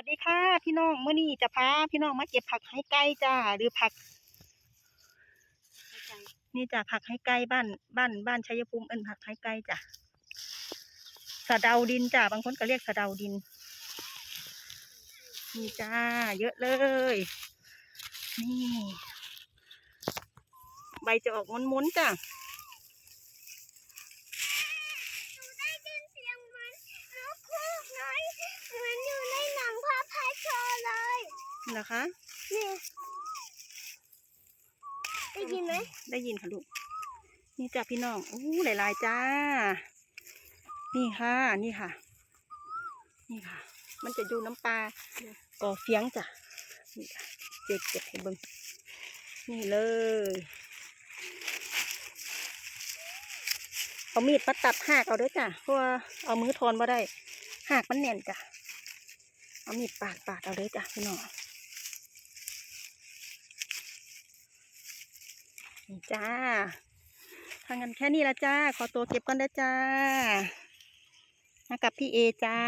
วัสดีค่ะ พี่น้องเมื่อนี้จะพาพี่น้องมาเก็บผักให้ไก่จ้าหรือผัก นี่จ้ะผักให้ไก่บ้านบ้านบ้านชัยภูมิเอินผักให้ไก่จ้ะสะเดาดินจ้ะบางคนก็เรียกสะเดาดินนี่จ้าเยอะเลย นี่ ใบจะออกม้วนๆจ้ะ ได้ยินเสียงมันนกคูกน้อยเหมือนอยู่ในหนังภาพไทยโชว์เลย เหรอคะนี่ได้ยินไหมได้ยินค่ะลูก นี่จ้ะพี่น้องอู้หลายๆจ้า นี่ค่ะ นี่ค่ะ นี่ค่ะ มันจะอยู่น้ำปลาก่อเฟียงจ้ะนี่ค่ะเจ็บเจ็บให้เบิ่งนี่เลยเอามีดมาตัดหากเอาเด้วยจ้ะเพราะว่าเอามือทอนมาได้หากมันแน่นจ้ะเอามีดปาดปาดเอาเด้วยจ้ะพี่น้อง จ้าทางกันแค่นี้ละจ้า ขอตัวเก็บก่อนนะจ้ามากับพี่เอจ้า